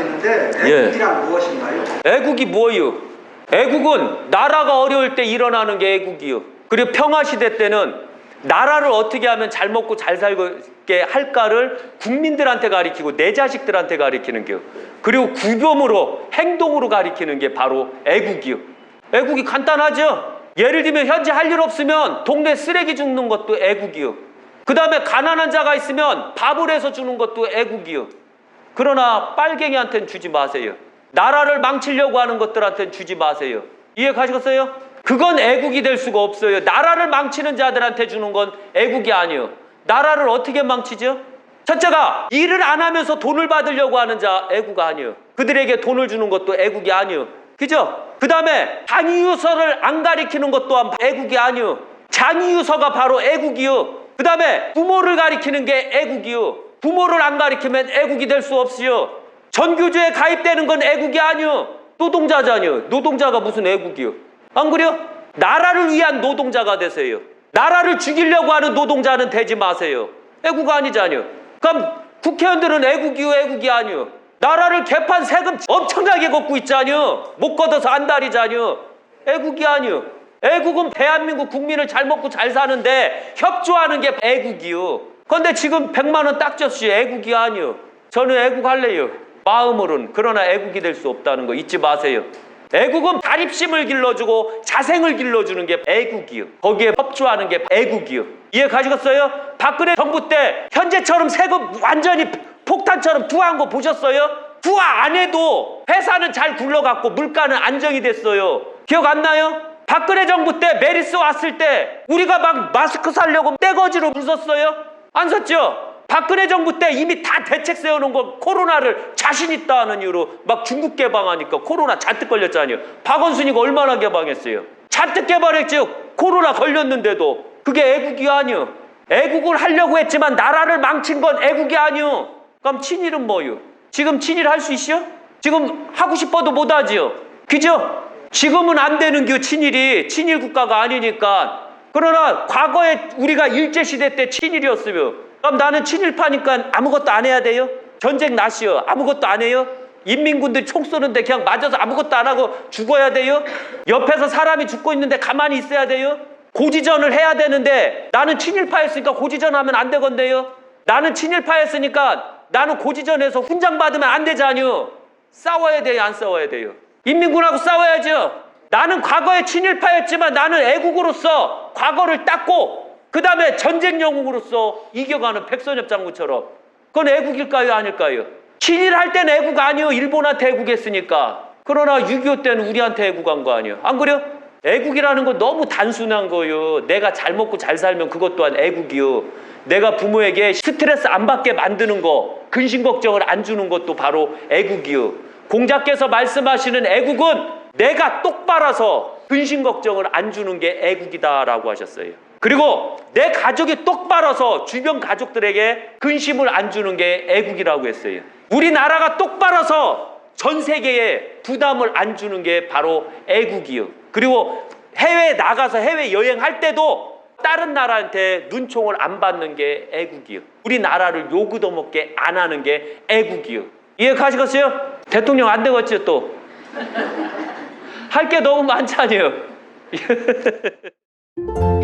애국이란 무엇인가요? 애국이 뭐예요? 애국은 나라가 어려울 때 일어나는 게 애국이요. 그리고 평화 시대 때는 나라를 어떻게 하면 잘 먹고 잘 살게 할까를 국민들한테 가리키고 내 자식들한테 가리키는 게요. 그리고 구별으로 행동으로 가리키는 게 바로 애국이요. 애국이 간단하죠. 예를 들면 현재 할 일 없으면 동네 쓰레기 줍는 것도 애국이요. 그 다음에 가난한 자가 있으면 밥을 해서 주는 것도 애국이요. 그러나 빨갱이한테는 주지 마세요. 나라를 망치려고 하는 것들한테는 주지 마세요. 이해 가시겠어요? 그건 애국이 될 수가 없어요. 나라를 망치는 자들한테 주는 건 애국이 아니에요. 나라를 어떻게 망치죠? 첫째가 일을 안 하면서 돈을 받으려고 하는 자 애국 아니에요. 그들에게 돈을 주는 것도 애국이 아니에요. 그죠? 그 다음에 장이유서를 안 가리키는 것 또한 애국이 아니에요. 장이유서가 바로 애국이요. 그 다음에 부모를 가리키는 게 애국이요. 부모를 안 가리키면 애국이 될 수 없이요. 전교조에 가입되는 건 애국이 아니요. 노동자잖아요. 노동자가 무슨 애국이요. 안 그래요? 나라를 위한 노동자가 되세요. 나라를 죽이려고 하는 노동자는 되지 마세요. 애국 아니잖아요. 그럼 국회의원들은 애국이요, 애국이 아니요. 나라를 개판 세금 엄청나게 걷고 있잖아요. 못 걷어서 안달이잖아요. 애국이 아니요. 애국은 대한민국 국민을 잘 먹고 잘 사는데 협조하는 게 애국이요. 그런데 지금 100만 원 딱 줬지 애국이 아니요. 저는 애국할래요. 마음으로는. 그러나 애국이 될 수 없다는 거 잊지 마세요. 애국은 자립심을 길러주고 자생을 길러주는 게 애국이요. 거기에 협조하는 게 애국이요. 이해 가시겠어요? 박근혜 정부 때 현재처럼 세금 완전히 폭탄처럼 투하한 거 보셨어요? 투하 안 해도 회사는 잘 굴러갔고 물가는 안정이 됐어요. 기억 안 나요? 박근혜 정부 때 메리스 왔을 때 우리가 막 마스크 살려고 떼거지로 웃었어요? 안 샀죠? 박근혜 정부 때 이미 다 대책 세워놓은 거 코로나를 자신 있다 하는 이유로 막 중국 개방하니까 코로나 잔뜩 걸렸잖아요. 박원순이가 얼마나 개방했어요? 잔뜩 개발했죠. 코로나 걸렸는데도 그게 애국이 아니요. 애국을 하려고 했지만 나라를 망친 건 애국이 아니요. 그럼 친일은 뭐요? 지금 친일 할 수 있어요? 지금 하고 싶어도 못 하지요. 그죠? 지금은 안 되는 게 친일이 친일 국가가 아니니까. 그러나 과거에 우리가 일제 시대 때 친일이었으면 그럼 나는 친일파니까 아무것도 안 해야 돼요? 전쟁 나시요. 아무것도 안 해요? 인민군들이 총 쏘는데 그냥 맞아서 아무것도 안 하고 죽어야 돼요? 옆에서 사람이 죽고 있는데 가만히 있어야 돼요? 고지전을 해야 되는데 나는 친일파였으니까 고지전 하면 안 되건데요? 나는 친일파였으니까 나는 고지전에서 훈장 받으면 안 되잖요. 싸워야 돼요, 안 싸워야 돼요? 인민군하고 싸워야죠. 나는 과거에 친일파였지만 나는 애국으로서 과거를 닦고 그 다음에 전쟁 영웅으로서 이겨가는 백선엽 장군처럼 그건 애국일까요, 아닐까요? 친일할 때는 애국 아니요. 일본한테 애국했으니까. 그러나 6.25 때는 우리한테 애국한 거 아니에요. 안 그래요? 애국이라는 건 너무 단순한 거요. 내가 잘 먹고 잘 살면 그것 또한 애국이요. 내가 부모에게 스트레스 안 받게 만드는 거, 근심 걱정을 안 주는 것도 바로 애국이요. 공자께서 말씀하시는 애국은 내가 똑바라서 근심 걱정을 안 주는 게 애국이다라고 하셨어요. 그리고 내 가족이 똑바라서 주변 가족들에게 근심을 안 주는 게 애국이라고 했어요. 우리나라가 똑바라서 전 세계에 부담을 안 주는 게 바로 애국이요. 그리고 해외 나가서 해외 여행할 때도 다른 나라한테 눈총을 안 받는 게 애국이요. 우리나라를 요구도 먹게 안 하는 게 애국이요. 이해 가시겠어요? 대통령 안 되겠죠 또. 할 게 너무 많잖아요.